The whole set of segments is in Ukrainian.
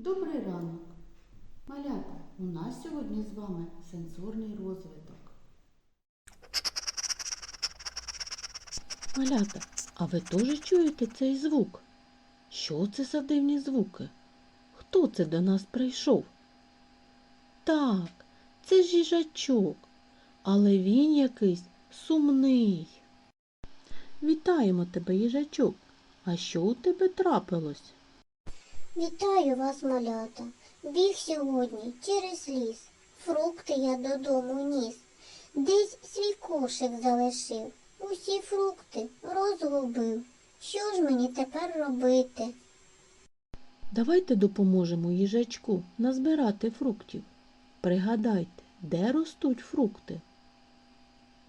Добрий ранок. Малята, у нас сьогодні з вами сенсорний розвиток. Малята, а ви теж чуєте цей звук? Що це за дивні звуки? Хто це до нас прийшов? Так, це ж їжачок, але він якийсь сумний. Вітаємо тебе, їжачок. А що у тебе трапилось? Вітаю вас, малята. Біг сьогодні через ліс. Фрукти я додому ніс. Десь свій кошик залишив. Усі фрукти розгубив. Що ж мені тепер робити? Давайте допоможемо їжачку назбирати фруктів. Пригадайте, де ростуть фрукти?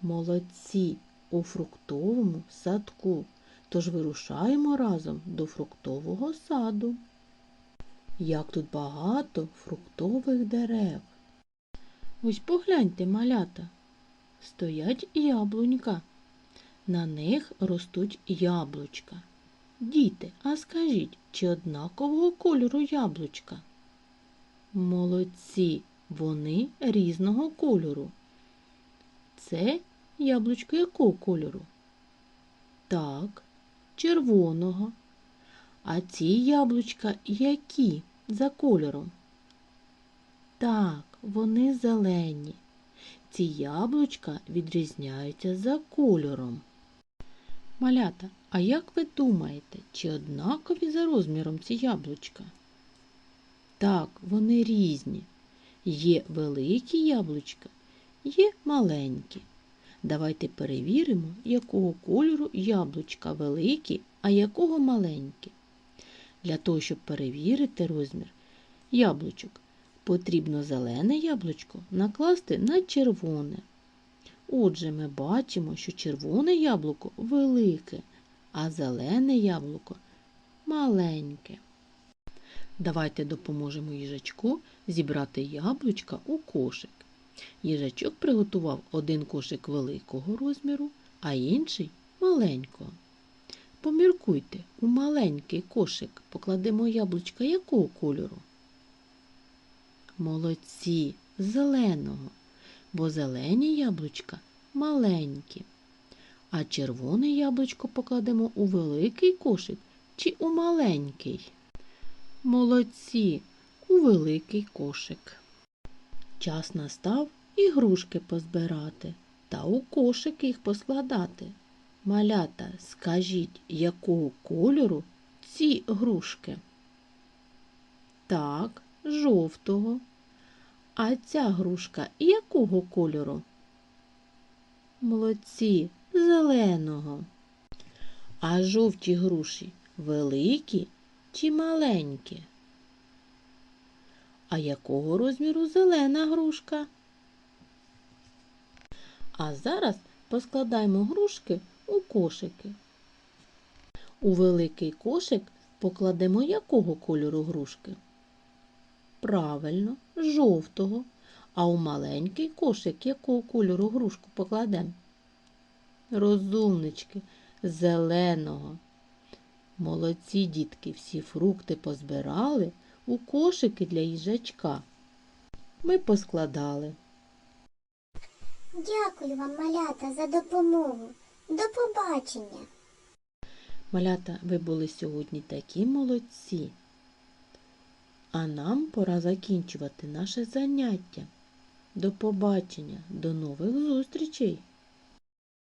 Молодці у фруктовому садку. Тож вирушаємо разом до фруктового саду. Як тут багато фруктових дерев. Ось погляньте, малята. Стоять яблунька. На них ростуть яблучка. Діти, а скажіть, чи однакового кольору яблучка? Молодці, вони різного кольору. Це яблучко якого кольору? Так, червоного. А ці яблучка які за кольором? Так, вони зелені. Ці яблучка відрізняються за кольором. Малята, а як ви думаєте, чи однакові за розміром ці яблучка? Так, вони різні. Є великі яблучка, є маленькі. Давайте перевіримо, якого кольору яблучка великі, а якого маленькі. Для того, щоб перевірити розмір яблучок, потрібно зелене яблучко накласти на червоне. Отже, ми бачимо, що червоне яблуко велике, а зелене яблуко маленьке. Давайте допоможемо їжачку зібрати яблучка у кошик. Їжачок приготував один кошик великого розміру, а інший маленького. Поміркуйте, у маленький кошик покладемо яблучка якого кольору? Молодці, зеленого, бо зелені яблучка маленькі. А червоне яблучко покладемо у великий кошик чи у маленький? Молодці, у великий кошик. Час настав ігрушки позбирати та у кошик їх поскладати. Малята, скажіть, якого кольору ці грушки? Так, жовтого. А ця грушка якого кольору? Молодці, зеленого. А жовті груші великі чи маленькі? А якого розміру зелена грушка? А зараз поскладаємо грушки у кошики. У великий кошик покладемо якого кольору грушки? Правильно, жовтого. А у маленький кошик якого кольору грушку покладемо? Розумнички, зеленого. Молодці дітки, всі фрукти позбирали у кошики для їжачка. Ми поскладали. Дякую вам, малята, за допомогу. До побачення. Малята, ви були сьогодні такі молодці. А нам пора закінчувати наше заняття. До побачення, до нових зустрічей!